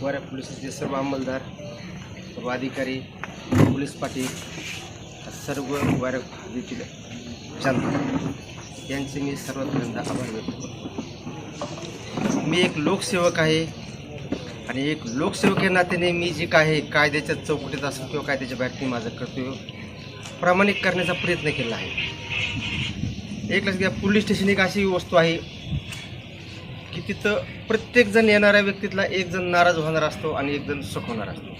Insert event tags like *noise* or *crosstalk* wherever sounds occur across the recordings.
वाऱ्या पोलिसाचे सर्व अंमलदार सर्व अधिकारी पोलीस पाटील सर्व वाऱ्या देखील जनता यांचे मी सर्वात पहिल्यांदा आभार व्यक्त करतो. मी एक लोकसेवक आहे आणि एक लोकसेवक या नात्याने मी जे काय आहे कायद्याच्या चौकटीत असो किंवा कायद्याच्या बाहेर मी माझं कर्तव्य प्रामाणिक करण्याचा प्रयत्न केला आहे. एक लक्षात घ्या पोलीस स्टेशन एक अशी वस्तू आहे की तिथं प्रत्येकजण येणाऱ्या व्यक्तीतला एक जण नाराज होणार असतो आणि एक जण होणार असतो.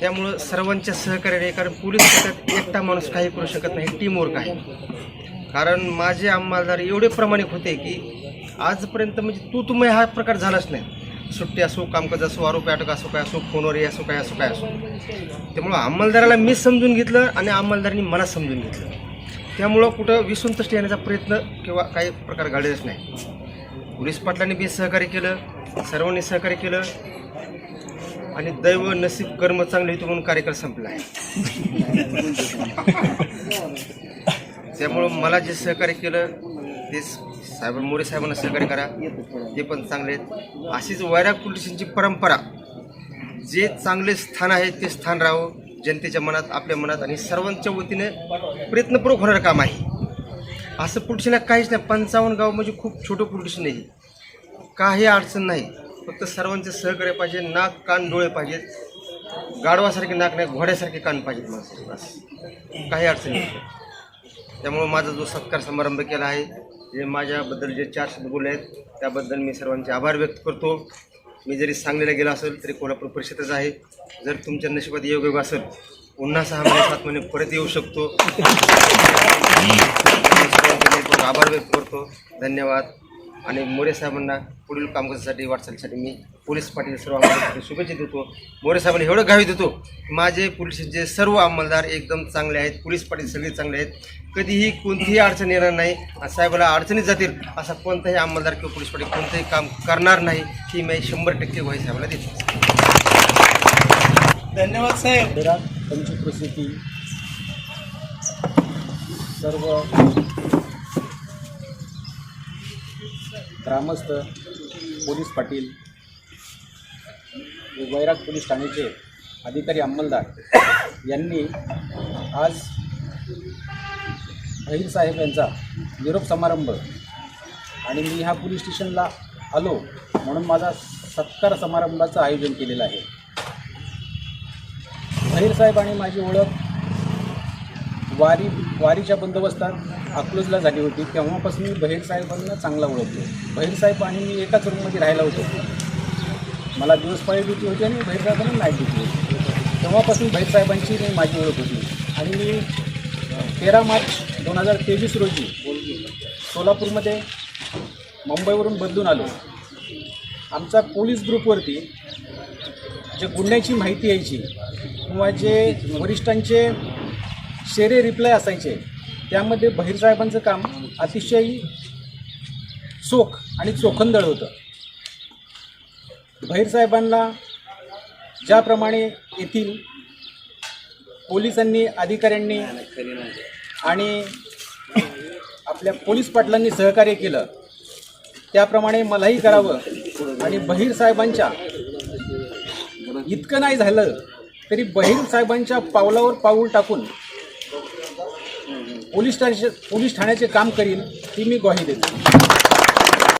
त्यामुळं सर्वांच्या सहकार्याने कारण पोलीस खात्यात एकटा माणूस काही करू शकत नाही टीमवर्क आहे. कारण माझे अंमलदार एवढे प्रामाणिक होते की आजपर्यंत म्हणजे तू तुम्ही हा प्रकार झालाच नाही. सुट्टी असो कामकाज असो आरोपी अटक असो काय असो फोनवर हे असो काय असो काय असो. त्यामुळं अंमलदाराला मी समजून घेतलं आणि अंमलदारांनी मला समजून घेतलं. त्यामुळं कुठं विसंतुष्ट येण्याचा प्रयत्न किंवा काही प्रकार घडलेच नाही. पोलीस पाटलांनी बी सहकार्य केलं सर्वांनी सहकार्य केलं आणि दैव नसीब कर्म चांगले होते म्हणून कार्यक्रम संपला. आहे त्यामुळं मला जे सहकार्य केलं ते साहेब मोरे साहेबांना सहकार्य करा. ते पण चांगले आहेत. अशीच वैराग पोलिसांची परंपरा. जे चांगले स्थान आहे ते स्थान राहावं. जनतेच्या मनात आपल्या मनात आणि सर्वांच्या वतीने प्रयत्नपूर्वक होणारं काम आहे. असं पोलिटिशन काहीच नाही. पंचावन्न गाव म्हणजे खूप छोटं पोलिटिशन नाही काही अडचण नाही. फक्त सर्वांचे सहकार्य पाहिजे नाक कान डोळे पाहिजेत. गाढवासारखे नाक नाही घोड्यासारखे कान पाहिजेत माणसं. बस. काही अडचण नाही. त्यामुळं माझा जो सत्कार समारंभ केला आहे जे माझ्याबद्दल जे चार शब्द बोलले आहेत त्याबद्दल मी सर्वांचे आभार व्यक्त करतो. मी जरी सांगलीला गेलो असेल तरी कोल्हापूर परिषदेच आहे. जर तुमच्या नशिबात योग योग असेल पुन्हा सहा महिने सात महिने परत येऊ शकतो. *laughs* आभार व्यक्त करतो. धन्यवाद. आणि मोरे साहेबांना पुढील कामकाजासाठी वाटचालीसाठी मी पोलीस पाटील सर्व अंमलदारांसाठी शुभेच्छा देतो. मोरे साहेबांना एवढं गावी देतो माझे पोलिसचे सर्व अंमलदार एकदम चांगले आहेत पोलीस पाटील सगळे चांगले आहेत. कधीही कोणतीही अडचण येणार नाही साहेबाला अडचणीत जातील असा कोणताही अंमलदार किंवा पोलीस पाटील कोणतंही काम करणार नाही ही मी शंभर टक्के ग्वाही साहेबाला देतो. धन्यवाद साहेब. शहरात पंचकृषीची सर्व ग्रामस्थ पोलीस पाटील वैराग पोलीस ठाण्याचे अधिकारी अंमलदार यांनी आज अहिर साहेब यांचा निरोप समारंभ आणि मी ह्या पोलीस स्टेशनला आलो म्हणून माझा सत्कार समारंभाचं आयोजन केलेलं आहे. भैर साहेब आणि माझी ओळख वारी वारीच्या बंदोबस्तात अकलूजला झाली होती. तेव्हापासून मी बहीर साहेबांना चांगला ओळखतो. बहीर साहेब आणि मी एकाच रूममध्ये राहायला होतो. मला दिवस पाळी ड्युटी होती आणि बहीर साहेबांना नाईट ड्युटी होती. तेव्हापासून बहीर साहेबांची मी माझी ओळख होती. आणि मी तेरा मार्च दोन हजार तेवीस रोजी सोलापूरमध्ये मुंबईवरून बदलून आलो. आमचा पोलीस ग्रुपवरती जे गुन्ह्याची माहिती यायची किंवा जे वरिष्ठांचे शेरे रिप्लाय असायचे. त्यामध्ये बहिरसाहेबांचं काम अतिशय चोख आणि चोखंदळ होतं. बहिरसाहेबांना ज्याप्रमाणे येथील पोलिसांनी अधिकाऱ्यांनी आणि आपल्या पोलीस पाटलांनी सहकार्य केलं त्याप्रमाणे मलाही करावं आणि बहीर साहेबांच्या इतकं नाही झालं तरी बहीर साहेबांच्या पावलावर पाऊल टाकून पोलीस स्टेशन पोलीस ठाण्याचे काम करीन ती मी ग्वाही देतो.